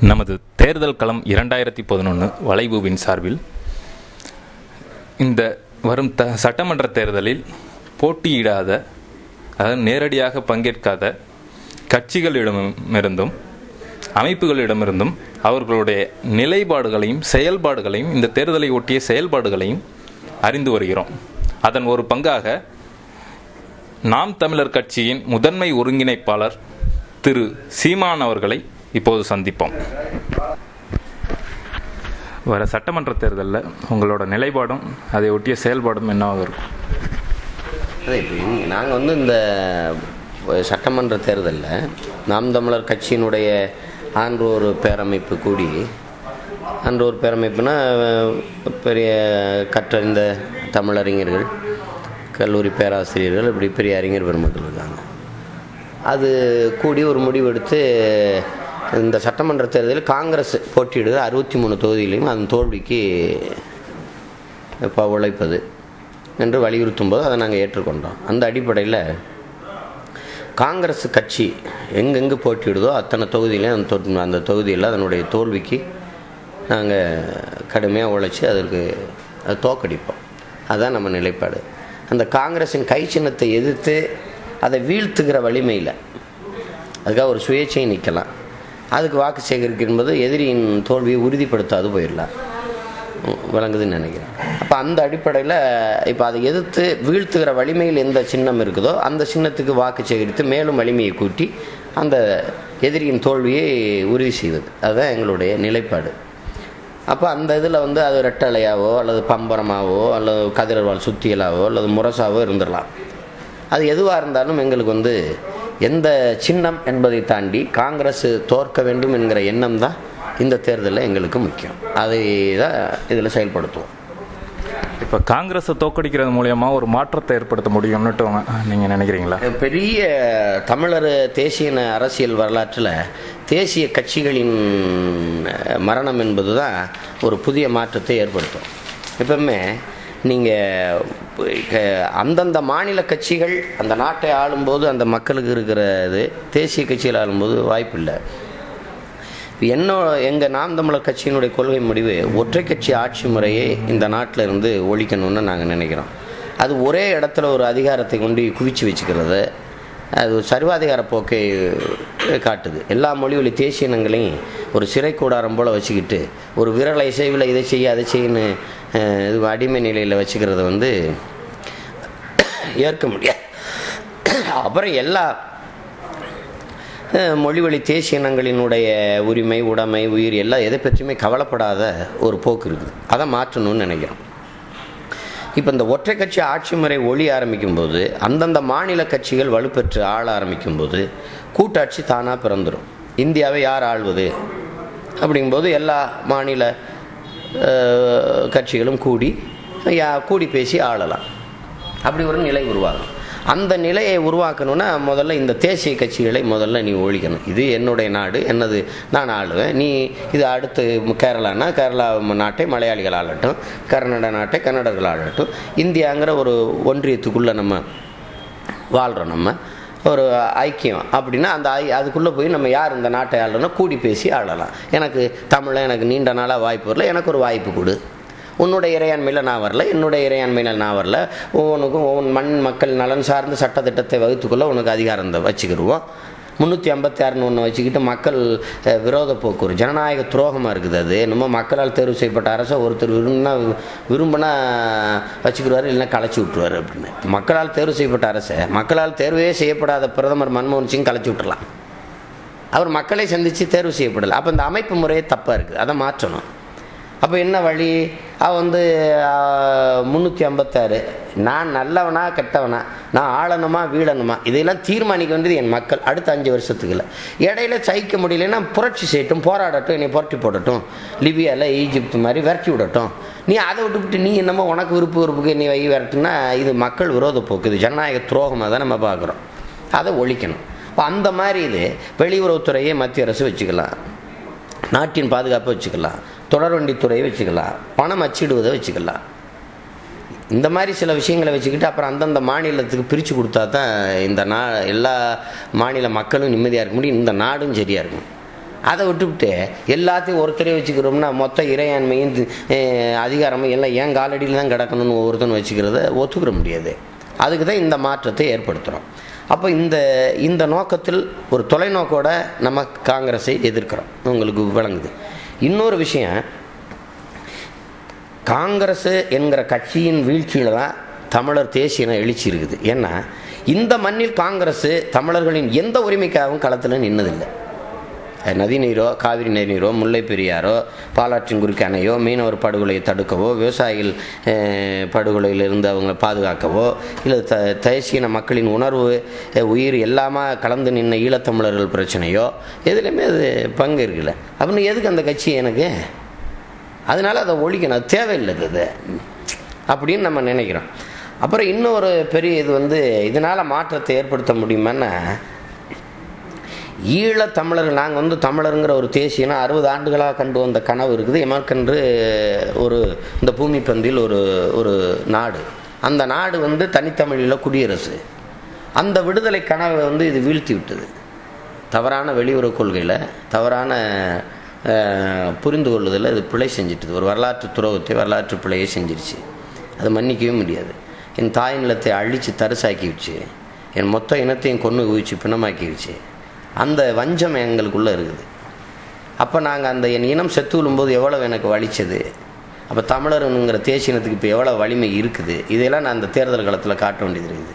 நமது தேர்தல் களம் இரண்டாயிரத்தி பதினொன்று வளைவுவின் சார்பில் இந்த வரும் த சட்டமன்ற தேர்தலில் போட்டியிடாத அதாவது நேரடியாக பங்கேற்காத கட்சிகளிடமிருந்தும் அமைப்புகளிடமிருந்தும் அவர்களுடைய நிலைப்பாடுகளையும் செயல்பாடுகளையும் இந்த தேர்தலை ஒட்டிய செயல்பாடுகளையும் அறிந்து வருகிறோம். அதன் ஒரு பங்காக நாம் தமிழர் கட்சியின் முதன்மை ஒருங்கிணைப்பாளர் திரு சீமான் அவர்களை இப்போது சந்திப்போம். வர சட்டமன்ற தேர்தலில் உங்களோட நிலைப்பாடும் அதை ஒட்டிய செயல்பாடும் என்னவாக இருக்கும்? அதே நாங்கள் வந்து இந்த சட்டமன்ற தேர்தலில் நாம் தமிழர் கட்சியினுடைய ஆன்றோர் பேரமைப்பு கூடி ஆன்றோர் பேரமைப்புனா பெரிய கற்றறிந்த தமிழறிஞர்கள் கல்லூரி பேராசிரியர்கள் இப்படி பெரிய அறிஞர் பெருமக்கள் இருக்காங்க. அது கூடி ஒரு முடிவெடுத்து இந்த சட்டமன்ற தேர்தலில் காங்கிரஸ் போட்டியிடுது அறுபத்தி மூணு தொகுதியிலையும் அதன் தோல்விக்கு இப்போ உழைப்பது என்று வலியுறுத்தும் போது அதை நாங்கள் ஏற்றுக்கொண்டோம். அந்த அடிப்படையில் காங்கிரஸ் கட்சி எங்கெங்கு போட்டியிடுதோ அத்தனை தொகுதியிலையும் அந்த தொ- அந்த தொகுதியில் அதனுடைய தோல்விக்கு நாங்கள் கடுமையாக உழைச்சி அதற்கு அதை தோக்கடிப்போம். அதுதான் நம்ம நிலைப்பாடு. அந்த காங்கிரஸின் கை சின்னத்தை எதிர்த்து அதை வீழ்த்துகிற வலிமையில் அதுக்காக ஒரு சுயேட்சையை நிற்கலாம் அதுக்கு வாக்கு சேகரிக்க என்பது எதிரியின் தோல்வியை உறுதிப்படுத்தாது போயிடலாம். விளங்குதுன்னு நினைக்கிறேன். அப்போ அந்த அடிப்படையில் இப்போ அதை எதிர்த்து வீழ்த்துகிற வலிமையில் எந்த சின்னம் இருக்குதோ அந்த சின்னத்துக்கு வாக்கு சேகரித்து மேலும் வலிமையை கூட்டி அந்த எதிரியின் தோல்வியை உறுதி செய்வது. அதுதான் எங்களுடைய நிலைப்பாடு. அப்போ அந்த இதில் வந்து அது ரெட்டலையாவோ அல்லது பம்பரமாவோ அல்லது கதிரவால் சுத்தியலாவோ அல்லது முரசாவோ இருந்துடலாம். அது எதுவாக இருந்தாலும் எங்களுக்கு வந்து எந்த சின்னம் என்பதை தாண்டி காங்கிரஸ் தோற்க வேண்டும் என்கிற எண்ணம் தான் இந்த தேர்தலில் எங்களுக்கு முக்கியம். அதை தான் இதில் செயல்படுத்துவோம். இப்போ காங்கிரஸை தோக்கடிக்கிறது மூலயமா ஒரு மாற்றத்தை ஏற்படுத்த முடியும்னுட்டு நீங்கள் நினைக்கிறீங்களா? பெரிய தமிழர் தேசிய அரசியல் வரலாற்றில் தேசிய கட்சிகளின் மரணம் என்பது தான் ஒரு புதிய மாற்றத்தை ஏற்படுத்தும். எப்பவுமே நீங்கள் அந்தந்த மாநில கட்சிகள் அந்த நாட்டை ஆளும்போது அந்த மக்களுக்கு இருக்கிற இது தேசிய கட்சிகள் ஆளும்போது வாய்ப்பு இல்லை என்ன எங்கள் நாம் தமிழர் கட்சியினுடைய கொள்கை முடிவு ஒற்றை கட்சி ஆட்சி முறையை இந்த நாட்டில் இருந்து ஒழிக்கணும்னு நாங்கள் நினைக்கிறோம். அது ஒரே இடத்துல ஒரு அதிகாரத்தை கொண்டு குவிச்சு வச்சுக்கிறது. அது சர்வாதிகார போக்கை காட்டுது. எல்லா மொழி வழி தேசிய இனங்களையும் ஒரு சிறை கூடாரம் போல் வச்சுக்கிட்டு ஒரு விரலை இசைவில் இதை செய்ய அதை செய்யன்னு இது அடிமை நிலையில் வச்சுக்கிறத வந்து ஏற்க முடியாது அப்புறம் எல்லா மொழிவழி தேசிய இனங்களினுடைய உரிமை உடைமை உயிர் எல்லாம் எதை பற்றியுமே கவலைப்படாத ஒரு போக்கு இருக்குது. அதை மாற்றணும்னு நினைக்கிறோம். இப்போ இந்த ஒற்றை கட்சி ஆட்சி முறை ஒளி ஆரம்பிக்கும் போது அந்தந்த மாநில கட்சிகள் வலுப்பெற்று ஆள ஆரம்பிக்கும் போது கூட்டாட்சி தானாக பிறந்துடும் இந்தியாவை யார் ஆள்வது? அப்படிங்கும்போது எல்லா மாநில கட்சிகளும் கூடி யா கூடி பேசி ஆளலாம். அப்படி ஒரு நிலை உருவாகும். அந்த நிலையை உருவாக்கணும்னா முதல்ல இந்த தேசிய கட்சிகளை முதல்ல நீ ஒழிக்கணும். இது என்னுடைய நாடு என்னது நான் ஆளுவேன். நீ இது அடுத்து கேரளானா கேரளா நாட்டை மலையாளிகள் ஆளட்டும் கர்நாடக நாட்டை கன்னடர்கள் ஆளட்டும். இந்தியாங்கிற ஒரு ஒன்றியத்துக்குள்ளே நம்ம வாழ்கிறோம் நம்ம. ஒரு ஐக்கியம் அப்படின்னா அந்த ஐ அதுக்குள்ளே போய் நம்ம யார் இந்த நாட்டை ஆளணும் கூடி பேசி ஆளலாம். எனக்கு தமிழில் எனக்கு நீண்ட நாளாக வாய்ப்பு வரல எனக்கு ஒரு வாய்ப்பு கொடு. உன்னுடைய இறையாண்மையில் நான் வரல என்னுடைய இறையாண்மையில் நான் வரல. ஒவ்வொன்றுக்கும் ஒவ்வொன்று மண் மக்கள் நலன் சார்ந்த சட்டத்திட்டத்தை வகுத்துக்குள்ளே உனக்கு அதிகாரம் வச்சுக்கிடுவோம் முந்நூற்றி ஐம்பத்தி ஆறுன்னு ஒன்று வச்சுக்கிட்டு மக்கள் விரோத போக்கு. ஒரு ஜனநாயக துரோகமாக இருக்குது அது. என்னமோ மக்களால் தேர்வு செய்யப்பட்ட அரசை ஒருத்தர் விரும்பினா விரும்பினா வச்சுக்கிடுவார் இல்லைன்னா கலைச்சி விட்டுருவார் அப்படின்னு. மக்களால் தேர்வு செய்யப்பட்ட அரசை மக்களால் தேர்வே செய்யப்படாத பிரதமர் மன்மோகன் சிங் கலைச்சி விட்டுலாம் அவர் மக்களை சந்தித்து தேர்வு செய்யப்படலை. அப்போ இந்த அமைப்பு முறையே தப்பாக இருக்குது. அதை மாற்றணும். அப்போ என்ன வழி? அவன் வந்து முந்நூற்றி ஐம்பத்தாறு. நான் நல்லவனா கெட்டவனா? நான் ஆளணுமா வீழணுமா? இதையெல்லாம் தீர்மானிக்க வேண்டியது என் மக்கள் அடுத்த அஞ்சு வருஷத்துக்குள்ள. இடையில சகிக்க முடியலன்னா புரட்சி செய்யட்டும் போராடட்டும் என்னை புரட்டி போடட்டும். லிபியாவில் ஈஜிப்ட் மாதிரி விரட்டி விடட்டும். நீ அதை விட்டுவிட்டு நீ என்னமோ உனக்கு விருப்பு விருப்புக்கு நீ வை விரட்டுனா இது மக்கள் விரோத போக்கு. இது ஜனநாயக துரோகமாக தான் நம்ம பார்க்குறோம். அதை ஒழிக்கணும். இப்போ அந்த மாதிரி இது வெளியுறவுத்துறையே மத்திய அரசு வச்சுக்கலாம். நாட்டின் பாதுகாப்பை வச்சுக்கலாம். தொடர்வண்டித்துறையை வச்சுக்கலாம். பணம் அச்சிடுவதை வச்சுக்கலாம். இந்த மாதிரி சில விஷயங்களை வச்சுக்கிட்டு அப்புறம் அந்தந்த மாநிலத்துக்கு பிரித்து கொடுத்தா தான் இந்த நா எல்லா மாநில மக்களும் நிம்மதியாக இருக்க முடியும். இந்த நாடும் சரியாக இருக்கும் அதை விட்டுவிட்டு எல்லாத்தையும் ஒருத்தரே வச்சுக்கிறோம்னா மொத்த இறையாண்மையும் அதிகாரமும் எல்லாம் ஏன் காலடியில் தான் கிடக்கணும்னு ஒருத்தன் வச்சுக்கிறத ஒத்துக்கிற முடியாது. அதுக்கு தான் இந்த மாற்றத்தை ஏற்படுத்துகிறோம் அப்போ இந்த இந்த நோக்கத்தில் ஒரு தொலைநோக்கோட நம்ம காங்கிரஸை எதிர்க்கிறோம். உங்களுக்கு விளங்குது. இன்னொரு விஷயம் காங்கிரஸ் என்கிற கட்சியின் வீழ்ச்சியில் தான் தமிழர் தேசியன எழுச்சி இருக்குது ஏன்னா இந்த மண்ணில் காங்கிரஸ் தமிழர்களின் எந்த உரிமைக்காகவும் களத்தில் நின்னதில்லை. நதி நீரோ காவிரி நதிநீரோ முல்லை பெரியாரோ பாலாற்றின் குறுக்கு அணையோ மீனவர் படுகொலையை தடுக்கவோ விவசாயிகள் படுகொலையிலிருந்து அவங்களை பாதுகாக்கவோ இல்லை த தயசீன மக்களின் உணர்வு உயிர் எல்லாமா கலந்து நின்ன ஈழத்தமிழர்கள் பிரச்சனையோ எதுலேயுமே அது பங்கு இருக்குல்ல. அப்படின்னு எதுக்கு அந்த கட்சி எனக்கு? அதனால் அதை ஒழிக்கணும். அது தேவையில்லை அது. அப்படின்னு நம்ம நினைக்கிறோம். அப்புறம் இன்னொரு பெரிய இது வந்து இதனால் மாற்றத்தை ஏற்படுத்த முடியுமான்னா ஈழத்தமிழர் நாங்கள் வந்து தமிழருங்கிற ஒரு தேசியனா அறுபது ஆண்டுகளாக கண்டு வந்த கனவு இருக்குது. எமக்கென்று ஒரு இந்த பூமி பந்தில் ஒரு ஒரு நாடு. அந்த நாடு வந்து தனித்தமிழில் குடியரசு. அந்த விடுதலை கனவை வந்து இது வீழ்த்தி விட்டது. தவறான வெளியுறவு கொள்கையில் தவறான புரிந்து கொள்ளுதலில் இது பிழை செஞ்சிட்டது. ஒரு வரலாற்று துரோகத்தை வரலாற்று பிழையை செஞ்சிருச்சு. அது மன்னிக்கவே முடியாது. என் தாய் நிலத்தை அழித்து தரிசாக்கிடுச்சு என் மொத்த இனத்தையும் கொன்று குவிச்சு பிணமாக்கிடுச்சு அந்த வஞ்சம் எங்களுக்குள்ளே இருக்குது. அப்போ நாங்கள் அந்த என் இனம் செத்து விழும்போது எவ்வளவு எனக்கு வலிச்சது? அப்போ தமிழருங்கிற தேசியனத்துக்கு இப்போ எவ்வளோ வலிமை இருக்குது? இதெல்லாம் நான் அந்த தேர்தல் காலத்தில் காட்ட வேண்டியது இருக்குது.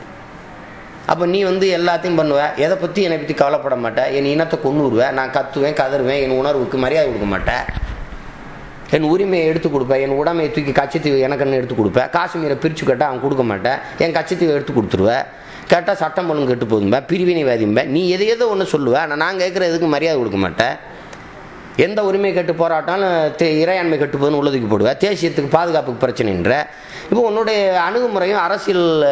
அப்போ நீ வந்து எல்லாத்தையும் பண்ணுவ. எதை பற்றி என்னை பற்றி கவலைப்பட மாட்டேன் என் இனத்தை கொண்டு வருவேன் நான் கத்துவேன் கதறுவேன் என் உணர்வுக்கு மரியாதை கொடுக்க மாட்டேன் என் உரிமையை எடுத்து கொடுப்பேன் என் உடமையை தூக்கி கச்சத்தீவு எனக்குன்னு எடுத்து கொடுப்பேன் காஷ்மீரை பிரித்து கேட்டால் அவன் கொடுக்க மாட்டேன் என் கச்சத்தீவை எடுத்து கொடுத்துருவேன் கேட்டால் சட்டம் ஒழுங்கு கெட்டு போதும்பா பிரிவினைவாதிம்பேன் நீ எதை ஏதோ ஒன்று சொல்லுவேன் ஆனால் நான் கேட்குற எதுக்கு மரியாதை கொடுக்க மாட்டேன் எந்த உரிமை கெட்டு போராட்டாலும் தே- இறையாண்மை கட்டு போதுன்னு உள்ளதுக்கு போடுவேன் தேசியத்துக்கு பாதுகாப்புக்கு பிரச்சனைன்ற. இப்போ உன்னுடைய அணுகுமுறையும் அரசியல்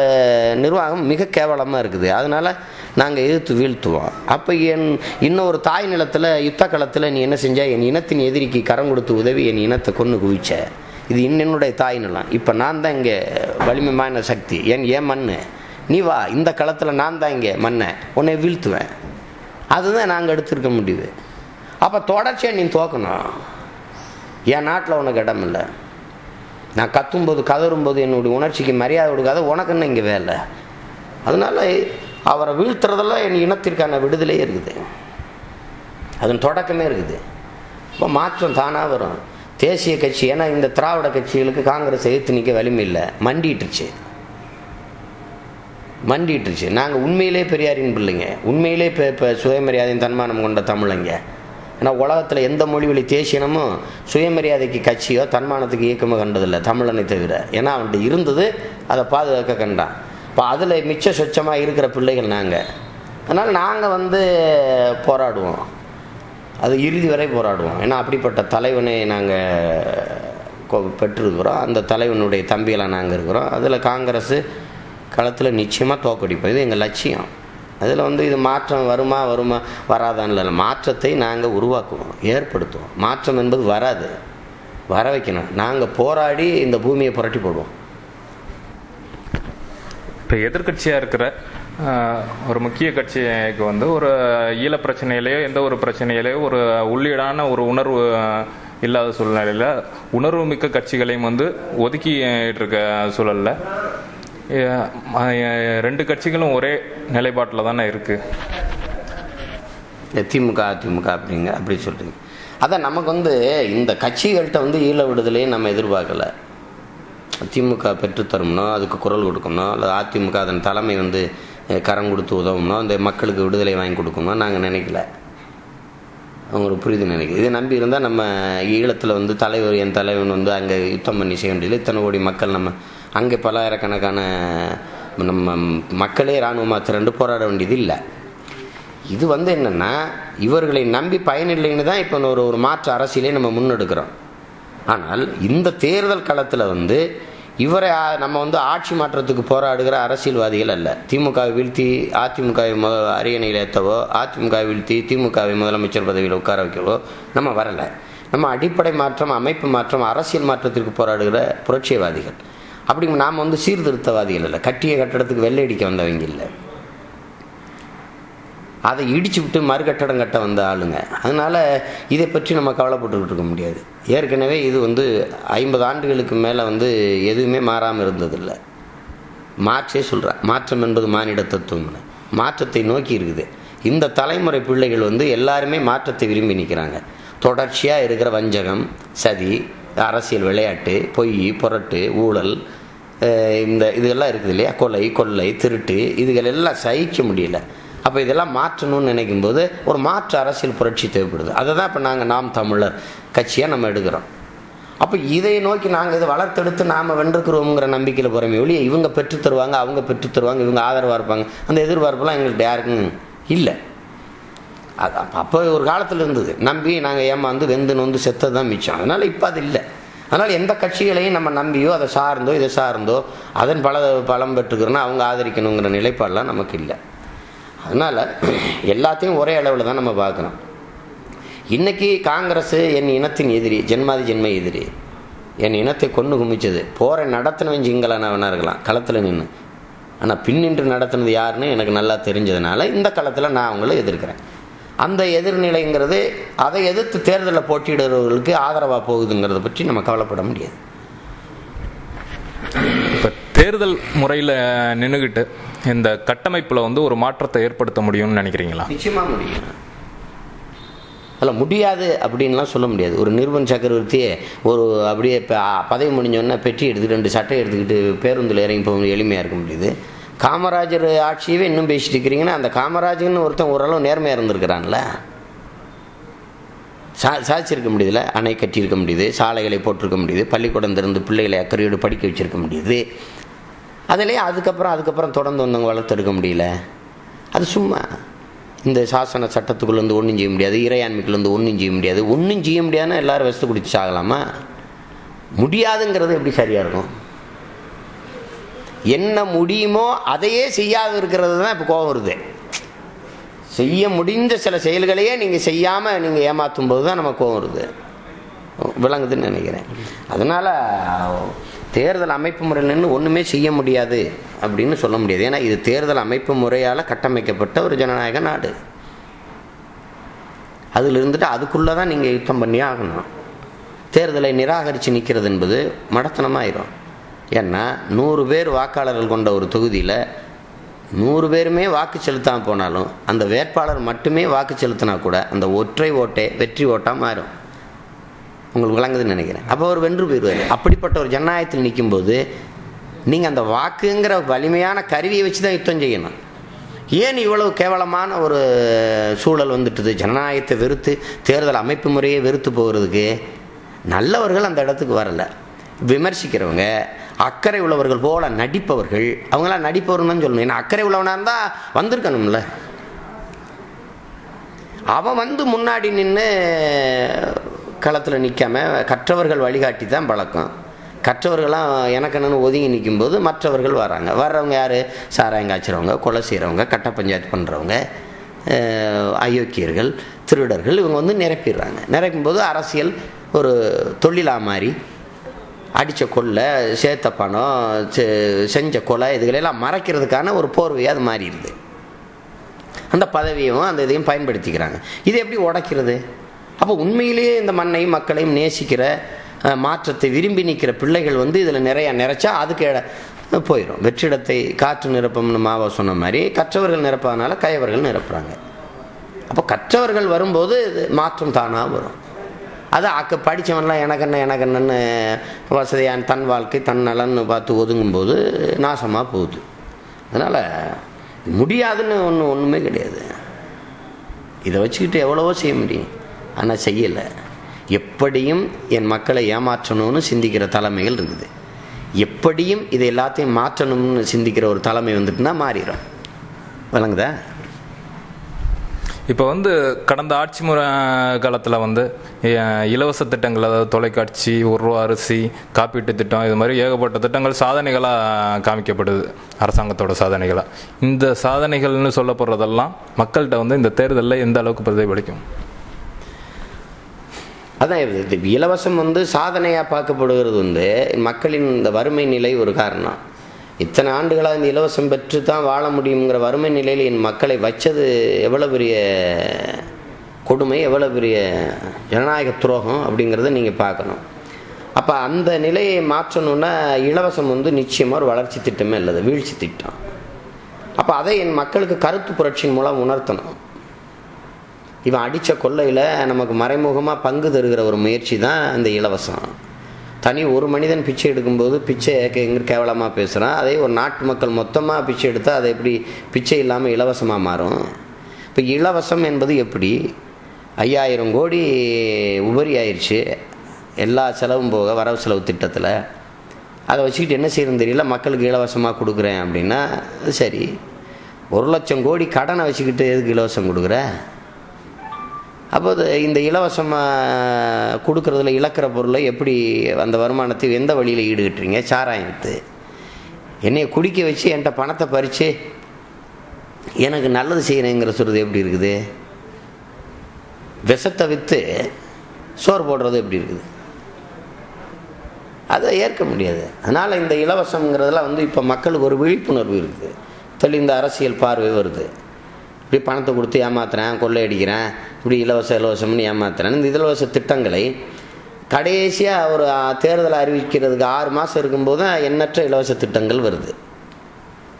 நிர்வாகம் மிக கேவலமாக இருக்குது. அதனால் நாங்கள் எதிர்த்து வீழ்த்துவோம். அப்போ என் இன்னொரு தாய் நிலத்தில் யுத்த களத்தில் நீ என்ன செஞ்ச? என் இனத்தின் எதிரிக்கு கரம் கொடுத்து உதவி என் இனத்தை கொன்று குவிச்ச. இது இன்னென்னுடைய தாய் நிலம். இப்போ நான் தான் இங்கே வலிமையான சக்தி. என் ஏன் மண்ணு? நீ வா இந்த களத்தில் நான் தான் இங்கே மண்ணை உன்னை வீழ்த்துவேன். அதுதான் நாங்கள் எடுத்திருக்க முடியுது. அப்போ தொடர்ச்சியாக நீ தோக்கணும். என் நாட்டில் உனக்கு இடம் இல்லை. நான் கத்தும்போது கதறும்போது என்னுடைய உணர்ச்சிக்கு மரியாதை கொடுக்காத உனக்குன்னு இங்கே வேலை? அதனால அவரை வீழ்த்துறதெல்லாம் என் இனத்திற்கான விடுதலையே இருக்குது. அதன் தொடக்கமே இருக்குது. இப்போ மாற்றம் தானாக வரும். தேசிய கட்சி ஏன்னா இந்த திராவிட கட்சிகளுக்கு காங்கிரஸ் எதிர்த்து நிற்க வலிமை இல்லை. மண்டிட்டுருச்சு மண்டிட்டுருச்சு. நாங்கள் உண்மையிலே பெரியாரின் பிள்ளைங்க. உண்மையிலே இப்போ இப்போ சுயமரியாதையின் தன்மானம் கொண்ட தமிழங்க. ஏன்னா உலகத்தில் எந்த மொழி வழி தேசியனமும் சுயமரியாதைக்கு கட்சியோ தன்மானத்துக்கு இயக்கமோ கண்டதில்லை தமிழனை தவிர. ஏன்னா அவன்கிட்ட இருந்தது அதை பாதுகாக்க கண்டான். இப்போ அதில் மிச்ச சொச்சமாக இருக்கிற பிள்ளைகள் நாங்கள் அதனால் நாங்கள் வந்து போராடுவோம். அது இறுதி வரை போராடுவோம். ஏன்னா அப்படிப்பட்ட தலைவனை நாங்கள் பெற்றிருக்கிறோம். அந்த தலைவனுடைய தம்பியெல்லாம் நாங்கள் இருக்கிறோம். அதில் காங்கிரஸ் களத்தில் நிச்சயமாக தோக்கடிப்போம் இது எங்கள் லட்சியம். அதில் வந்து இது மாற்றம் வருமா வருமா வராதான்னு இல்லை. மாற்றத்தை நாங்கள் உருவாக்குவோம் ஏற்படுத்துவோம். மாற்றம் என்பது வராது. வர வைக்கணும். நாங்கள் போராடி இந்த பூமியை புரட்டி போடுவோம். இப்போ எதிர்க்கட்சியாக இருக்கிற ஒரு முக்கிய கட்சிக்கு வந்து ஒரு ஈழ பிரச்சனையிலேயோ எந்த ஒரு பிரச்சனையிலேயோ ஒரு உள்ளீடான ஒரு உணர்வு இல்லாத சூழ்நிலையில் உணர்வு மிக்க கட்சிகளையும் வந்து ஒதுக்கிட்டு இருக்க சூழலில். ரெண்டு கட்சிகளும் ஒரே நிலைப்பாட்டில் தானே இருக்குது திமுக அதிமுக அப்படிங்க அப்படி சொல்கிறீங்க அதான் நமக்கு வந்து இந்த கட்சிகள்கிட்ட வந்து ஈழ விடுதலையும் நம்ம எதிர்பார்க்கலை. திமுக பெற்றுத்தரணும் அதுக்கு குரல் கொடுக்கணும் அல்லது அதிமுக அதன் தலைமை வந்து கரம் கொடுத்து உதவணும் அந்த மக்களுக்கு விடுதலை வாங்கி கொடுக்கணும் நாங்கள் நினைக்கல. அவங்களுக்கு புரியுது நினைக்கிறேன். இதை நம்பி இருந்தால் நம்ம ஈழத்தில் வந்து தலைவர் என் தலைவன் வந்து அங்கே யுத்தம் பண்ணி செய்ய வேண்டியது இத்தனை கோடி மக்கள் நம்ம அங்கே பல்லாயிரக்கணக்கான நம்ம மக்களே இராணுவமாக திரண்டு போராட வேண்டியது இல்லை. இது வந்து என்னென்னா இவர்களை நம்பி பயனில்லைன்னு தான் இப்போ ஒரு ஒரு மாற்று அரசியலே நம்ம முன்னெடுக்கிறோம். ஆனால் இந்த தேர்தல் களத்தில் வந்து இவரை நம்ம வந்து ஆட்சி மாற்றத்துக்கு போராடுகிற அரசியல்வாதிகள் அல்ல. திமுகவை வீழ்த்தி அதிமுகவை மு அரியணையில் ஏற்றவோ அதிமுகவை வீழ்த்தி திமுகவை முதலமைச்சர் பதவியில் உட்கார வைக்கவோ நம்ம வரலை. நம்ம அடிப்படை மாற்றம் அமைப்பு மாற்றம் அரசியல் மாற்றத்திற்கு போராடுகிற புரட்சியவாதிகள் அப்படி நாம் வந்து சீர்திருத்தவாதிகள் இல்லை. கட்டிய கட்டடத்துக்கு வெள்ளை அடிக்க வந்தவங்க இல்லை. அதை இடிச்சு விட்டு மறுகட்டடம் கட்ட வந்த ஆளுங்க. அதனால் இதை பற்றி நம்ம கவலைப்பட்டுக்கிட்டு இருக்க முடியாது. ஏற்கனவே இது வந்து ஐம்பது ஆண்டுகளுக்கு மேலே வந்து எதுவுமே மாறாமல் இருந்ததில்லை. மாற்றே சொல்கிறேன் மாற்றம் என்பது மானிட தத்துவம்னு. மாற்றத்தை நோக்கி இருக்குது. இந்த தலைமுறை பிள்ளைகள் வந்து எல்லாருமே மாற்றத்தை விரும்பி நிற்கிறாங்க தொடர்ச்சியாக இருக்கிற வஞ்சகம் சதி அரசியல் விளையாட்டு பொய் புரட்டு ஊழல் இந்த இதெல்லாம் இருக்குது இல்லையா? கொலை கொள்ளை திருட்டு இதுகள் எல்லாம் சகிக்க முடியல. அப்போ இதெல்லாம் மாற்றணும்னு நினைக்கும் போது ஒரு மாற்று அரசியல் புரட்சி தேவைப்படுது. அதை தான் இப்போ நாங்கள் நாம் தமிழர் கட்சியாக நம்ம எடுக்கிறோம். அப்போ இதை நோக்கி நாங்கள் இதை வளர்த்தெடுத்து நாம் வென்றுக்கிறோங்கிற நம்பிக்கையில் போகிறோமே ஒழிய இவங்க பெற்று தருவாங்க அவங்க பெற்று தருவாங்க இவங்க ஆதரவாக இருப்பாங்க. அந்த எதிர்பார்ப்புலாம் எங்கள்கிட்ட யாருக்கும் இல்லை. அது அப்போ ஒரு காலத்தில் இருந்தது. நம்பி நாங்கள் ஏமாந்து வெந்து நொந்து செத்தது தான் மிச்சம். அதனால் இப்போ அது இல்லை. அதனால் எந்த கட்சிகளையும் நம்ம நம்பியோ அதை சார்ந்தோ இதை சார்ந்தோ அதன் பல பலம் பெற்றுக்கிறோன்னா அவங்க ஆதரிக்கணுங்கிற நிலைப்பாடெலாம் நமக்கு இல்லை. அதனால் எல்லாத்தையும் ஒரே அளவில் தான் நம்ம பார்க்கணும். இன்றைக்கி காங்கிரஸ் என் இனத்தின் எதிரி ஜென்மாதி ஜென்ம எதிரி என் இனத்தை கொண்டு குமிச்சது. போரை நடத்தினவன் வேணா இருக்கலாம் களத்தில் நின்று ஆனால் பின்னின்று நடத்தினது யாருன்னு எனக்கு நல்லா தெரிஞ்சதுனால இந்த களத்தில் நான் அவங்கள எதிர்க்கிறேன். அந்த எதிர்நிலைங்கிறது அதை எதிர்த்து தேர்தலில் போட்டியிடுறவர்களுக்கு ஆதரவாக போகுதுங்கிறத பற்றி நம்ம கவலைப்பட முடியாது. இப்போ தேர்தல் முறையில் நின்றுக்கிட்டு இந்த கட்டமைப்பில் வந்து ஒரு மாற்றத்தை ஏற்படுத்த முடியும்னு நினைக்கிறீங்களா? நிச்சயமா முடியும். அல்ல முடியாது அப்படின்லாம் சொல்ல முடியாது. ஒரு நிர்பன் சக்கரவர்த்தியே ஒரு அப்படியே இப்போ பதவி முடிஞ்சோடனே பெட்டி எடுத்து ரெண்டு சட்டை எடுத்துக்கிட்டு பேருந்தில் இறங்கி போக எளிமையாக இருக்க முடியுது. காமராஜர் ஆட்சியவே இன்னும் பேசிட்டு இருக்கிறீங்கன்னா அந்த காமராஜர்னு ஒருத்தன் ஓரளவு நேர்மையாக இருந்திருக்கிறான்ல? சா சாதிச்சிருக்க முடியுதுல? அணை கட்டியிருக்க முடியுது சாலைகளை போட்டிருக்க முடியுது பள்ளிக்கூடம் திறந்து பிள்ளைகளை அக்கறையோடு படிக்க வச்சிருக்க முடியுது. அதிலேயே அதுக்கப்புறம் அதுக்கப்புறம் தொடர்ந்து வந்தவங்க வளர்த்தெடுக்க முடியல. அது சும்மா இந்த சாசன சட்டத்துக்குள்ளேருந்து ஒன்றும் செய்ய முடியாது இறையாண்மைக்குள்ளேருந்து ஒன்றும் செய்ய முடியாது. ஒன்றும் செய்ய முடியாதுன்னா எல்லோரும் விஷத்து குடிச்சு சாகலாமா? முடியாதுங்கிறது எப்படி சரியாக இருக்கும்? என்ன முடியுமோ அதையே செய்யாது இருக்கிறது தான் இப்போ கோபம் வருது. செய்ய முடிந்த சில செயல்களையே நீங்கள் செய்யாமல் நீங்கள் ஏமாற்றும் போது தான் நமக்கு கோவம் வருது. விளங்குதுன்னு நினைக்கிறேன். அதனால் தேர்தல் அமைப்பு முறையில் நின்று ஒன்றுமே செய்ய முடியாது அப்படின்னு சொல்ல முடியாது. ஏன்னா இது தேர்தல் அமைப்பு முறையால் கட்டமைக்கப்பட்ட ஒரு ஜனநாயக நாடு. அதில் இருந்துட்டு அதுக்குள்ளே தான் நீங்கள் யுத்தம் பண்ணி ஆகணும். தேர்தலை நிராகரித்து நிற்கிறது என்பது மடத்தனமாயிரும். ஏன்னா நூறு பேர் வாக்காளர்கள் கொண்ட ஒரு தொகுதியில் நூறு பேருமே வாக்கு செலுத்தாமல் போனாலும் அந்த வேட்பாளர் மட்டுமே வாக்கு செலுத்தினா கூட அந்த ஒற்றை ஓட்டே வெற்றி ஓட்டாக மாறும். உங்களுக்கு விளங்குதுன்னு நினைக்கிறேன். அப்போ அவர் வென்று போயிடுவார். அப்படிப்பட்ட ஒரு ஜனநாயகத்தில் நிற்கும்போது நீங்கள் அந்த வாக்குங்கிற வலிமையான கருவியை வச்சு தான் யுத்தம் செய்யணும். ஏன் இவ்வளவு கேவலமான ஒரு சூழல் வந்துட்டுது? ஜனநாயகத்தை வெறுத்து தேர்தல் அமைப்பு முறையை வெறுத்து போகிறதுக்கு நல்லவர்கள் அந்த இடத்துக்கு வரலை. விமர்சிக்கிறவங்க அக்கறை உள்ளவர்கள் போல நடிப்பவர்கள் அவங்களாம் நடிப்பவர்னு சொல்லணும். ஏன்னா அக்கறை உள்ளவனாக இருந்தால் வந்திருக்கணும்ல. அவன் வந்து முன்னாடி நின்று களத்தில் நிற்காம கற்றவர்கள் வழிகாட்டி தான் பழக்கம். கற்றவர்களாம் எனக்கென்னு ஒதுங்கி நிற்கும்போது மற்றவர்கள் வராங்க. வர்றவங்க யார்? சாராயம் காய்ச்சிறவங்க கொலை செய்கிறவங்க கட்ட பஞ்சாயத்து பண்ணுறவங்க அயோக்கியர்கள் திருடர்கள் இவங்க வந்து நிரப்பிடுறாங்க. நிரப்பும்போது அரசியல் ஒரு தொழிலாக மாதிரி அடித்த கொள்ளை சேர்த்த பணம் செ- செஞ்ச கொலை இதுகளெல்லாம் மறைக்கிறதுக்கான ஒரு போர்வையாக அது மாறிடுது. அந்த பதவியும் அந்த இதையும் பயன்படுத்திக்கிறாங்க. இது எப்படி உடைக்கிறது? அப்போ உண்மையிலேயே இந்த மண்ணையும் மக்களையும் நேசிக்கிற மாற்றத்தை விரும்பி நிற்கிற பிள்ளைகள் வந்து இதில் நிறையா நிறைச்சா அதுக்கு போயிடும் வெற்றிடத்தை காற்று நிரப்பம்னு மாவா சொன்ன மாதிரி கற்றவர்கள் நிரப்பாதனால கயவர்கள் நிரப்புறாங்க. அப்போ கற்றவர்கள் வரும்போது இது மாற்றம் தானாக வரும். அது அக்க படித்தவன்லாம் எனக்கு என்ன எனக்கு என்னன்னு வசதியான தன் வாழ்க்கை தன் நலன்னு பார்த்து ஒதுங்கும்போது நாசமாக போகுது. அதனால் முடியாதுன்னு ஒன்று ஒன்றுமே கிடையாது. இதை வச்சுக்கிட்டு எவ்வளவோ செய்ய முடியும். ஆனால் செய்யலை. எப்படியும் என் மக்களை ஏமாற்றணும்னு சிந்திக்கிற தலைமைகள் இருக்குது. எப்படியும் இதை எல்லாத்தையும் மாற்றணும்னு சிந்திக்கிற ஒரு தலைமை வந்துட்டுனா மாறிடும் விளங்குதா? இப்போ வந்து கடந்த ஆட்சி முறை காலத்தில் வந்து இலவச திட்டங்கள் அதாவது தொலைக்காட்சி ஒரு ரூபா அரிசி காப்பீட்டு திட்டம் இது மாதிரி ஏகப்பட்ட திட்டங்கள் சாதனைகளாக காமிக்கப்படுது அரசாங்கத்தோட சாதனைகளாக இந்த சாதனைகள்னு சொல்லப்படுறதெல்லாம் மக்கள்கிட்ட வந்து இந்த தேர்தலில் எந்த அளவுக்கு பிரதிபலிக்கும்? அதான் இது இலவசம் வந்து சாதனையாக பார்க்கப்படுகிறது வந்து மக்களின் இந்த வறுமை நிலை ஒரு காரணம். இத்தனை ஆண்டுகளாக இந்த இலவசம் பெற்று தான் வாழ முடியுங்கிற வறுமை நிலையில் என் மக்களை வச்சது எவ்வளோ பெரிய கொடுமை எவ்வளோ பெரிய ஜனநாயக துரோகம் அப்படிங்கிறத நீங்கள் பார்க்கணும். அப்போ அந்த நிலையை மாற்றணுன்னா இலவசம் வந்து நிச்சயமாக ஒரு வளர்ச்சி திட்டமே இல்லது வீழ்ச்சி திட்டம். அப்போ அதை என் மக்களுக்கு கருத்து புரட்சியின் மூலம் உணர்த்தணும். இவன் அடித்த கொள்ளையில் நமக்கு மறைமுகமாக பங்கு தருகிற ஒரு முயற்சி தான் இந்த இலவசம். தனி ஒரு மனிதன் பிச்சை எடுக்கும்போது பிச்சை எங்கே கேவலமாக பேசுகிறான் அதே ஒரு நாட்டு மக்கள் மொத்தமாக பிச்சை எடுத்தால் அது எப்படி பிச்சை இல்லாமல் இலவசமாக மாறும்? இப்போ இலவசம் என்பது எப்படி? ஐயாயிரம் கோடி உபரி ஆயிடுச்சு எல்லா செலவும் போக வரவு செலவு திட்டத்தில். அதை வச்சுக்கிட்டு என்ன செய்யணும் தெரியல. மக்களுக்கு இலவசமாக கொடுக்குறேன் அப்படின்னா சரி. ஒரு லட்சம் கோடி கடனை வச்சுக்கிட்டு எதுக்கு இலவசம் கொடுக்குற? அப்போது இந்த இலவசமாக கொடுக்குறதுல இழக்கிற பொருளை எப்படி அந்த வருமானத்தை எந்த வழியில் ஈடுகட்டுறீங்க? சாராயம் விற்று என்னைய குடிக்க வச்சு என்கிட்ட பணத்தை பறித்து எனக்கு நல்லது செய்யணுங்கிற சொல்கிறது எப்படி இருக்குது? விஷத்தை விற்று சோறு போடுறது எப்படி இருக்குது? அதை ஏற்க முடியாது. அதனால் இந்த இலவசங்கிறதுல வந்து இப்போ மக்களுக்கு ஒரு விழிப்புணர்வு இருக்குது. தெளிந்த அரசியல் பார்வை வருது. இப்படி பணத்தை கொடுத்து ஏமாத்துறேன் கொள்ளையடிக்கிறேன் இப்படி இலவச இலவசம்னு ஏமாத்துறேன். இந்த இலவச திட்டங்களை கடைசியாக ஒரு தேர்தல் அறிவிக்கிறதுக்கு ஆறு மாதம் இருக்கும்போது தான் எண்ணற்ற இலவச திட்டங்கள் வருது.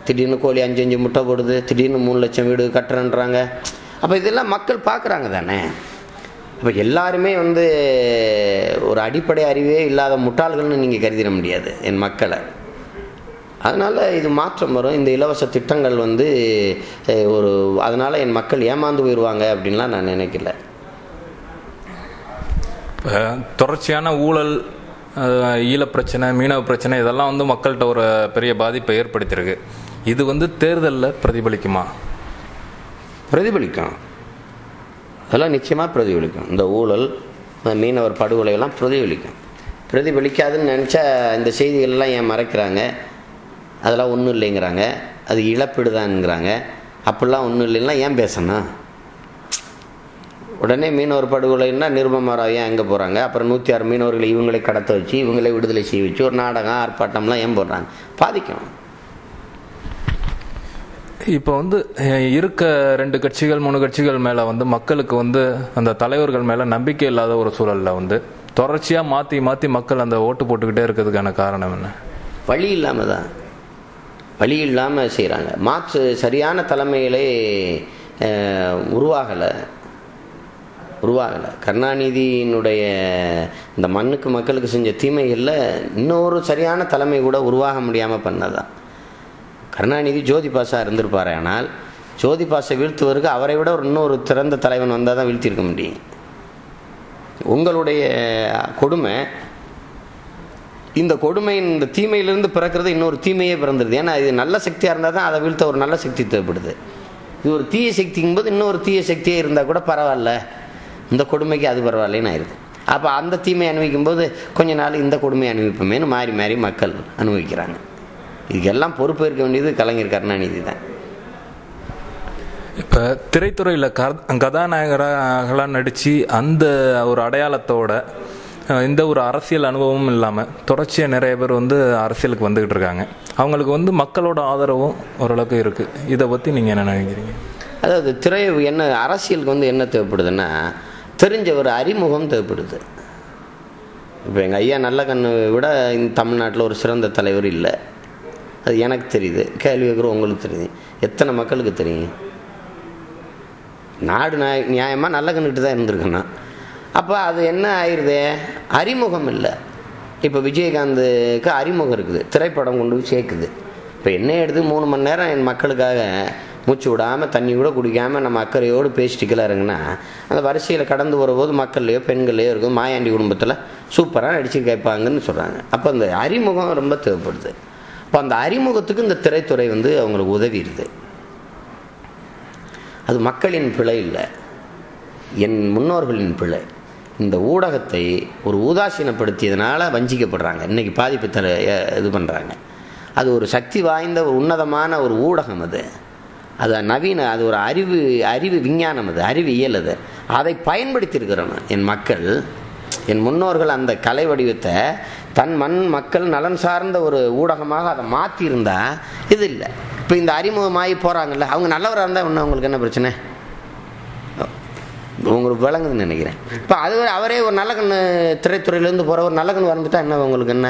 திடீர்னு கோழி அஞ்சு அஞ்சு முட்டை போடுது திடீர்னு மூணு லட்சம் வீடு கட்டுறேன்றாங்க. அப்போ இதெல்லாம் மக்கள் பார்க்குறாங்க தானே? அப்போ எல்லாருமே வந்து ஒரு அடிப்படை அறிவே இல்லாத முட்டாள்கள்னு நீங்கள் கருதிட முடியாது என் மக்களை. அதனால் இது மாற்றம் வரும். இந்த இலவச திட்டங்கள் வந்து ஒரு அதனால் என் மக்கள் ஏமாந்து போயிடுவாங்க அப்படின்லாம் நான் நினைக்கல. தொடர்ச்சியான ஊழல் ஈழப்பிரச்சனை மீனவ பிரச்சனை இதெல்லாம் வந்து மக்கள்கிட்ட ஒரு பெரிய பாதிப்பை ஏற்படுத்தியிருக்கு. இது வந்து தேர்தலில் பிரதிபலிக்குமா? பிரதிபலிக்கும் அதெல்லாம் நிச்சயமாக பிரதிபலிக்கும். இந்த ஊழல் மீனவர் படுகொலையெல்லாம் பிரதிபலிக்கும். பிரதிபலிக்காதுன்னு நினச்சா இந்த செய்திகள்லாம் ஏன் மறைக்கிறாங்க? அதெல்லாம் ஒன்றும் இல்லைங்கிறாங்க. அது இழப்பீடு தான்ங்கிறாங்க அப்படிலாம் ஒன்றும் இல்லைன்னா ஏன் பேசணும்? உடனே மீனவர் படுகொலைன்னா நிருபமாராக ஏன் எங்கே போகிறாங்க அப்புறம் நூற்றி ஆறு மீனவர்களை இவங்களை கடத்த வச்சு இவங்களை விடுதலை செய்ய வச்சு ஒரு நாடகம் ஆர்ப்பாட்டம்லாம் ஏன் போடுறாங்க? பாதிக்கும். இப்போ வந்து இருக்க ரெண்டு கட்சிகள் மூணு கட்சிகள் மேலே வந்து மக்களுக்கு வந்து அந்த தலைவர்கள் மேலே நம்பிக்கை இல்லாத ஒரு சூழலில் வந்து தொடர்ச்சியாக மாற்றி மாற்றி மக்கள் அந்த ஓட்டு போட்டுக்கிட்டே இருக்கிறதுக்கான காரணம் என்ன? வழி இல்லாமல் தான். வழி இல்லாமல் செய்கிறாங்க மாற்று சரியான தலைமையிலே உருவாகலை. உருவாகலை. கருணாநிதியினுடைய இந்த மண்ணுக்கு மக்களுக்கு செஞ்ச தீமைகளில் இன்னொரு சரியான தலைமை கூட உருவாக முடியாமல் பண்ணதான். கருணாநிதி ஜோதி பாசா இருந்திருப்பார் ஆனால் ஜோதி பாசை வீழ்த்துவதற்கு அவரை விட ஒரு இன்னொரு திறந்த தலைவன் வந்தால் தான் வீழ்த்தியிருக்க முடியும். உங்களுடைய கொடுமை இந்த கொடுமையின் இந்த தீமையிலிருந்து பிறக்கிறது இன்னொரு தீமையே பிறந்துருது. ஏன்னா இது நல்ல சக்தியாக இருந்தால் தான் அதை வீழ்த்த ஒரு நல்ல சக்தி தேவைப்படுது. இது ஒரு தீய சக்திங்கும் போது இன்னொரு தீய சக்தியே இருந்தால் கூட பரவாயில்ல. இந்த கொடுமைக்கு அது பரவாயில்லன்னு ஆயிடுது அப்போ அந்த தீமை அனுபவிக்கும் போது கொஞ்ச நாள் இந்த கொடுமையை அனுபவிப்போமேனு மாறி மாறி மக்கள் அனுபவிக்கிறாங்க. இதுக்கெல்லாம் பொறுப்பு இருக்க வேண்டியது கலைஞர் கருணாநிதி தான். இப்போ திரைத்துறையில் கதாநாயகராக நடித்து அந்த ஒரு அடையாளத்தோட எந்த ஒரு அரசியல் அனுபவமும் இல்லாமல் தொடர்ச்சியாக நிறைய பேர் வந்து அரசியலுக்கு வந்துக்கிட்டு இருக்காங்க. அவங்களுக்கு வந்து மக்களோட ஆதரவும் ஓரளவுக்கு இருக்குது இதை பற்றி நீங்கள் என்ன நினைக்கிறீங்க? அதாவது திரை என்ன அரசியலுக்கு வந்து என்ன தேவைப்படுதுன்னா தெரிஞ்ச ஒரு அறிமுகம் தேவைப்படுது. இப்போ எங்கள் ஐயா நல்ல கண்ணு விட இந்த தமிழ்நாட்டில் ஒரு சிறந்த தலைவர் இல்லை. அது எனக்கு தெரியுது. கேள்வி கேட்குற உங்களுக்கு தெரியுது. எத்தனை மக்களுக்கு தெரியும்? நாடு நியாய நியாயமாக நல்ல கண்ணுக்கிட்டு தான் இருந்திருக்கணும். அப்போ அது என்ன ஆயிடுது அறிமுகம் இல்லை. இப்போ விஜயகாந்துக்கு அறிமுகம் இருக்குது. திரைப்படம் கொண்டு போய் சேர்க்குது. இப்போ என்ன எடுத்து மூணு மணி நேரம் என் மக்களுக்காக மூச்சு விடாமல் தண்ணி கூட குடிக்காமல் நம்ம அக்கறையோடு பேசிட்டுக்கலாம் இருங்கன்னா அந்த வரிசையில் கடந்து வரும்போது மக்கள்லையோ பெண்கள்லையோ இருக்கும். மாயாண்டி குடும்பத்தில் சூப்பராக நடிச்சு கேட்பாங்கன்னு சொல்கிறாங்க அப்போ அந்த அறிமுகம் ரொம்ப தேவைப்படுது. அப்போ அந்த அறிமுகத்துக்கு இந்த திரைத்துறை வந்து அவங்களுக்கு உதவிடுது. அது மக்களின் பிழை இல்லை. என் முன்னோர்களின் பிழை. இந்த ஊடகத்தை ஒரு ஊதாசீனப்படுத்தியதுனால வஞ்சிக்கப்படுறாங்க. இன்னைக்கு பாதிப்பு தர இது பண்ணுறாங்க அது ஒரு சக்தி வாய்ந்த ஒரு உன்னதமான ஒரு ஊடகம் அது. அது நவீன அது ஒரு அறிவு அறிவு விஞ்ஞானம் அது அறிவியல் அது. அதை பயன்படுத்தியிருக்கிறோம் என் மக்கள் என் முன்னோர்கள் அந்த கலை வடிவத்தை தன் மண் மக்கள் நலன் சார்ந்த ஒரு ஊடகமாக அதை மாற்றியிருந்தா இது இல்லை. இப்போ இந்த அறிமுகமாகி போகிறாங்கல்ல அவங்க நல்லவராக இருந்தால் இன்னும் அவங்களுக்கு என்ன பிரச்சனை? உங்களுக்கு விளங்குதுன்னு நினைக்கிறேன். இப்போ அது அவரே ஒரு நல்ல கண்ணு திரைத்துறையிலேருந்து போகிற ஒரு நல்ல கண்ணு வந்துட்டா என்ன உங்களுக்கு என்ன?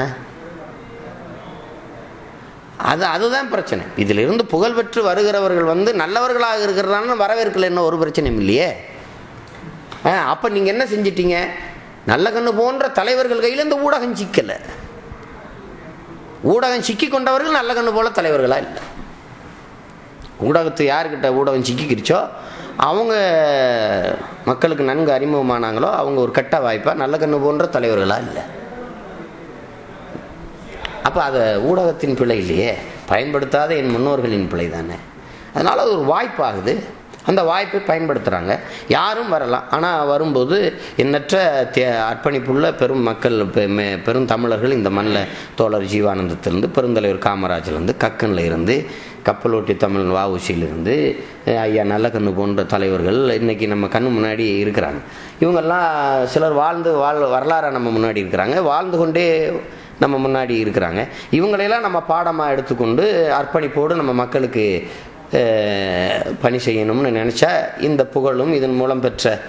அது அதுதான் பிரச்சனை. இதிலிருந்து புகழ் பெற்று வருகிறவர்கள் வந்து நல்லவர்களாக இருக்கிறதான வரவேற்கல என்ன ஒரு பிரச்சனையும் இல்லையே? ஆ அப்போ நீங்கள் என்ன செஞ்சிட்டீங்க? நல்ல கண்ணு போன்ற தலைவர்கள் கையில் இந்த ஊடகம் சிக்கலை. ஊடகம் சிக்கி கொண்டவர்கள் நல்ல கண்ணு போல தலைவர்களாக இல்லை. ஊடகத்தை யாருக்கிட்ட ஊடகம் சிக்கிக்கிருச்சோ அவங்க மக்களுக்கு நன்கு அறிமுகமானாங்களோ அவங்க ஒரு கட்ட வாய்ப்பாக நல்ல கண்ணு போன்ற தலைவர்களாக இல்லை. அப்போ அதை ஊடகத்தின் பிழை இல்லையே? பயன்படுத்தாத என் முன்னோர்களின் பிழை தானே. அதனால் அது ஒரு வாய்ப்பாகுது. அந்த வாய்ப்பை பயன்படுத்துகிறாங்க யாரும் வரலாம் ஆனால் வரும்போது எண்ணற்ற தே அர்ப்பணிப்புள்ள பெரும் மக்கள் பெ- பெரும் தமிழர்கள் இந்த மண்ணில் தோழர் ஜீவானந்தத்திலிருந்து பெருந்தலைவர் காமராஜிலிருந்து கக்கனில் இருந்து கப்பலோட்டி தமிழ் வஉசியிலிருந்து ஐயா நல்லக்கண்ணு போன்ற தலைவர்கள் இன்றைக்கி நம்ம கண்ணு முன்னாடி இருக்கிறாங்க. இவங்கெல்லாம் சிலர் வாழ்ந்து வாழ் வரலாறை நம்ம முன்னாடி இருக்கிறாங்க. வாழ்ந்து கொண்டே நம்ம முன்னாடி இருக்கிறாங்க. இவங்களையெல்லாம் நம்ம பாடமாக எடுத்துக்கொண்டு அர்ப்பணிப்போடு நம்ம மக்களுக்கு பணி செய்யணும்னு நினச்சா இந்த புகழும் இதன் மூலம் பெற்ற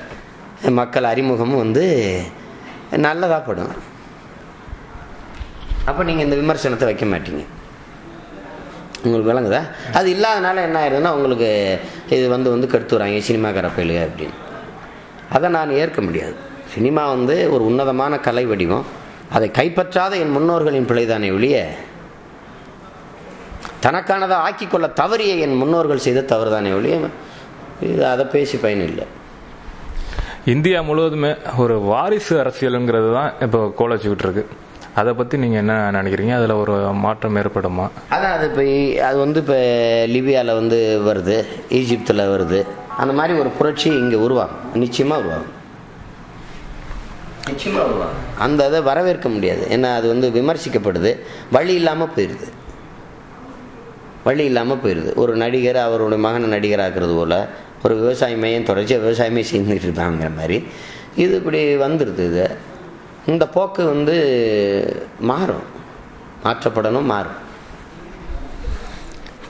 மக்கள் அறிமுகமும் வந்து நல்லதாக படும். அப்போ நீங்கள் இந்த விமர்சனத்தை வைக்க மாட்டீங்க. உங்களுக்கு விளங்குதா? அது இல்லாதனால என்ன ஆயிருதுன்னா உங்களுக்கு இது வந்து வந்து கெடுத்து வராங்க சினிமாக்கார பயிலுக அப்படின்னு. அதை நான் ஏற்க முடியாது. சினிமா வந்து ஒரு உன்னதமான கலை வடிவம். அதை கைப்பற்றாத என் முன்னோர்களின் பிழைதானே ஒழிய தனக்கானதை ஆக்கிக்கொள்ள தவறிய என் முன்னோர்கள் செய்த தவறுதானே ஒழிய இது அதை பேசி பயன் இல்லை இந்தியா முழுவதுமே ஒரு வாரிசு அரசியலுங்கிறது தான் இப்போ கோலச்சுக்கிட்டு இருக்கு அதை பற்றி நீங்கள் என்ன நினைக்கிறீங்க? அதில் ஒரு மாற்றம் ஏற்படுமா? அதான் அது இப்போ அது வந்து இப்போ லிபியாவில் வந்து வருது ஈஜிப்தில் வருது. அந்த மாதிரி ஒரு புரட்சி இங்கே உருவாகும் நிச்சயமாக உருவாகும். நிச்சயமாக உருவாகும். அந்த இதை வரவேற்க முடியாது. ஏன்னா அது வந்து விமர்சிக்கப்படுது வழி இல்லாமல் போயிடுது வழி இல்லாமல் போயிடுது ஒரு நடிகர் அவருடைய மகனை நடிகராக்குறது போல் ஒரு விவசாய மையம் தொடர்ச்சியாக விவசாயமே செஞ்சுட்டு இருப்பாங்கிற மாதிரி. இது இப்படி வந்துடுது இது. இந்த போக்கு வந்து மாறும். மாற்றப்படணும் மாறும்.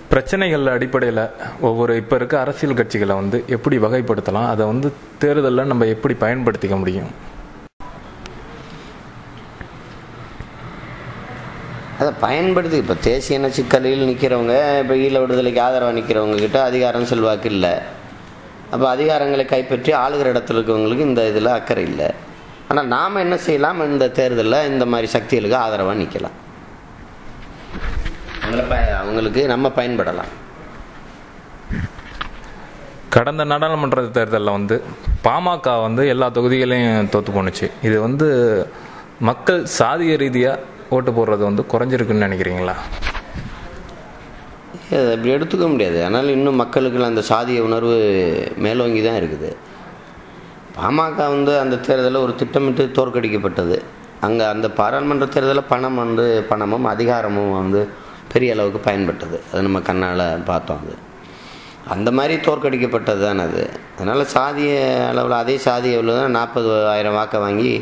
பிரச்சனைகள் அடிப்படையில் ஒவ்வொரு இப்போ இருக்க அரசியல் கட்சிகளை வந்து எப்படி வகைப்படுத்தலாம் அதை வந்து தேர்தலில் நம்ம எப்படி பயன்படுத்திக்க முடியும்? அதை பயன்படுத்தி. இப்போ தேசிய நச்சுக்கலையில் நிற்கிறவங்க இப்போ ஈழ விடுதலைக்கு ஆதரவாக நிற்கிறவங்க கிட்ட அதிகாரம் செல்வாக்கு இல்லை. அப்போ அதிகாரங்களை கைப்பற்றி ஆளுகிற இடத்துல இருக்கவங்களுக்கு இந்த இதில் அக்கறை இல்லை. ஆனால் நாம் என்ன செய்யலாம்? இந்த தேர்தலில் இந்த மாதிரி சக்திகளுக்கு ஆதரவாக நிற்கலாம் அவங்கள ப அவங்களுக்கு நம்ம பயன்படலாம். கடந்த நாடாளுமன்ற தேர்தலில் வந்து பாமக வந்து எல்லா தொகுதிகளையும் தோற்று போணுச்சு. இது வந்து மக்கள் சாதிய ரீதியாக ஓட்டு போடுறது வந்து குறைஞ்சிருக்குன்னு நினைக்கிறீங்களா? அதை அப்படி எடுத்துக்க முடியாது. ஆனால் இன்னும் மக்களுக்கு அந்த சாதிய உணர்வு மேலோங்கி தான் இருக்குது. பாமக வந்து அந்த தேர்தலில் ஒரு திட்டமிட்டு தோற்கடிக்கப்பட்டது. அங்கே அந்த பாராளுமன்ற தேர்தலில் பணம் வந்து பணமும் அதிகாரமும் வந்து பெரிய அளவுக்கு பயன்பட்டது. அது நம்ம கண்ணால் பார்த்தோம் அது. அந்த மாதிரி தோற்கடிக்கப்பட்டது தான் அது. அதனால் சாதிய அளவில் அதே சாதிய அளவில் தான் நாற்பது ஆயிரம் வாக்கை வாங்கி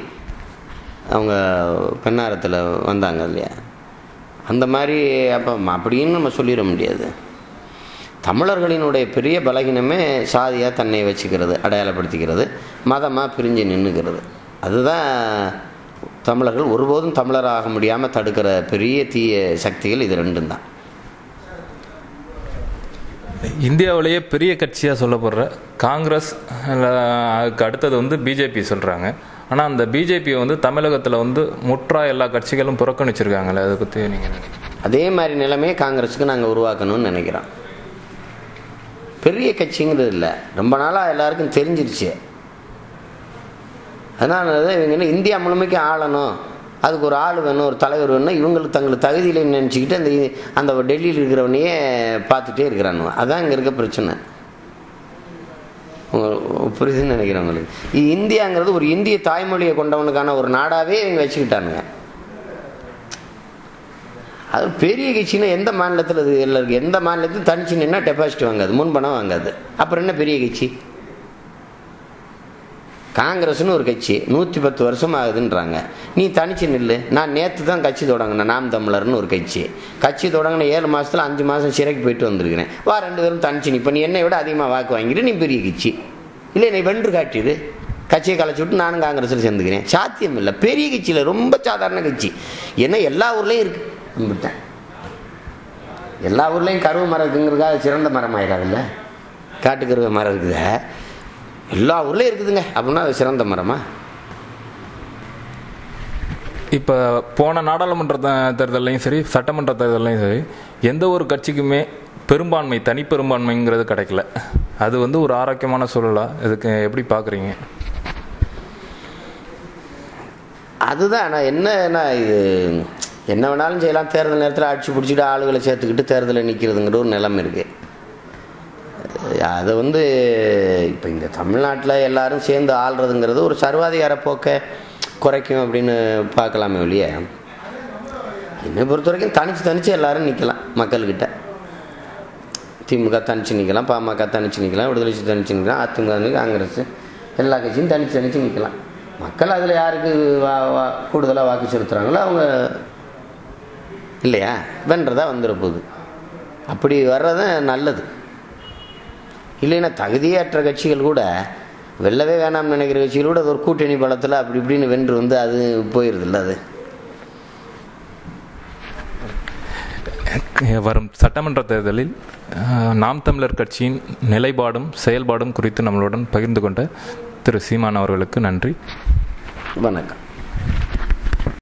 அவங்க பெண்ணாரத்தில் வந்தாங்க இல்லையா? அந்த மாதிரி அப்போ அப்படின்னு நம்ம சொல்லிட முடியாது. தமிழர்களினுடைய பெரிய பலகீனமே சாதியாக தன்னை வச்சுக்கிறது அடையாளப்படுத்திக்கிறது மதமாக பிரிஞ்சு நின்றுக்கிறது அதுதான் தமிழர்கள் ஒருபோதும் தமிழராக முடியாமல் தடுக்கிற பெரிய தீய சக்திகள் இது ரெண்டும் தான். இந்தியாவிலேயே பெரிய கட்சியாக சொல்லப்படுற காங்கிரஸ் அதுக்கு அடுத்தது வந்து பிஜேபி சொல்கிறாங்க ஆனால் அந்த பிஜேபி வந்து தமிழகத்தில் வந்து முற்றா எல்லா கட்சிகளும் புறக்கணிச்சிருக்காங்களே அதை பற்றி நீங்கள் நினைக்கிறீங்க? அதே மாதிரி நிலைமையை காங்கிரஸுக்கு நாங்கள் உருவாக்கணும்னு நினைக்கிறோம். பெரிய கட்சிங்கிறது இல்லை. ரொம்ப நாளாக எல்லாருக்கும் தெரிஞ்சிருச்சு. அதனால இவங்க என்ன இந்தியா முழுமைக்கு ஆளணும். அதுக்கு ஒரு ஆள் வேணும் ஒரு தலைவர் வேணும். இவங்களுக்கு தங்களுக்கு தகுதியில் நினச்சிக்கிட்டு அந்த அந்த டெல்லியில் இருக்கிறவனையே பார்த்துட்டே இருக்கிறானுங்க. அதான் இங்கே இருக்க பிரச்சனை. உங்க- புரியுதுன்னு நினைக்கிறேன் உங்களுக்கு. இந்தியாங்கிறது ஒரு இந்திய தாய்மொழியை கொண்டவனுக்கான ஒரு நாடாகவே இவங்க வச்சுக்கிட்டானுங்க. அது பெரிய கட்சினா எந்த மாநிலத்தில் இது எல்லாம் எந்த மாநிலத்தில் தனிச்சு நின்னா டெபாசிட் வாங்காது முன்பணம் வாங்காது. அப்புறம் என்ன பெரிய கட்சி? காங்கிரஸ்னு ஒரு கட்சி. நூற்றி பத்து வருஷம் ஆகுதுன்றாங்க. நீ தனிச்சு நில்லு. நான் நேற்று தான் கட்சி தொடங்கினேன். நாம் தமிழர்னு ஒரு கட்சி. கட்சி தொடங்கின ஏழு மாதத்தில் அஞ்சு மாதம் சிறைக்கு போயிட்டு வந்திருக்கிறேன். வா ரெண்டு பேரும் தனிச்சு நிற்ப நீ என்னை விட அதிகமாக வாக்கு வாங்கிட்டு நீ பெரிய கட்சி. இல்லை நீ வென்று காட்டிடு கட்சியை கலைச்சி விட்டு நானும் காங்கிரஸில் சேர்ந்துக்கிறேன். சாத்தியம் இல்லை. பெரிய கட்சியில் ரொம்ப சாதாரண கட்சி. ஏன்னா எல்லா ஊர்லேயும் இருக்கு. நம்பிட்டேன் எல்லா ஊர்லேயும் கருவு மரம் இருக்குங்கிறதுக்காக சிறந்த மரம் ஆயிடாதுல்ல காட்டுக்கருவை மரம் இருக்குதா? எல்லா ஊர்லேயும் இருக்குதுங்க. அப்படின்னா அது சிறந்த மரமா? இப்போ போன நாடாளுமன்ற த- தேர்தல்லையும் சரி சட்டமன்ற தேர்தல்லையும் சரி எந்த ஒரு கட்சிக்குமே பெரும்பான்மை தனி பெரும்பான்மைங்கிறது கிடைக்கல. அது வந்து ஒரு ஆரோக்கியமான சூழலா? இதுக்கு எப்படி பார்க்குறீங்க அதுதான் நான் என்னன்னா இது என்ன வேணாலும் செய்யலாம். தேர்தல் நேரத்தில் அடிச்சு பிடிச்சிட்டு ஆளுகளை சேர்த்துக்கிட்டு தேர்தலில் நிற்கிறதுங்கிற ஒரு நிலைமை இருக்குது அதை வந்து இப்போ இந்த தமிழ்நாட்டில் எல்லாரும் சேர்ந்து ஆள்றதுங்கிறது ஒரு சர்வாதிகார போக்கை குறைக்கும் அப்படின்னு பார்க்கலாமே ஒழிய என்னை பொறுத்த வரைக்கும் தனிச்சு தனித்து எல்லோரும் நிற்கலாம் மக்கள்கிட்ட. திமுக தனிச்சு நிற்கலாம் பாமக தனிச்சு நிற்கலாம் விடுதலை சிறுத்தை தனிச்சு நிற்கலாம் அதிமுக காங்கிரஸ் எல்லா கட்சியும் தனிச்சு தனிச்சு நிற்கலாம் மக்கள் அதில் யாருக்கு வா வா கூடுதலாக வாக்கு செலுத்துகிறாங்களோ அவங்க இல்லையா? வென்றதா வந்துட போகுது. அப்படி வர்றது நல்லது. இல்லைன்னா தகுதியற்ற கட்சிகள் கூட வெல்லவே வேணாம்னு நினைக்கிற கட்சிகள் கூட அது ஒரு கூட்டணி பலத்தில் அப்படி இப்படின்னு வென்று வந்து அது போயிடுதுல்ல அது. வரும் சட்டமன்ற தேர்தலில் நாம் தமிழர் கட்சியின் நிலைப்பாடும் செயல்பாடும் குறித்து நம்மளுடன் பகிர்ந்து கொண்ட திரு சீமான் அவர்களுக்கு நன்றி. வணக்கம்.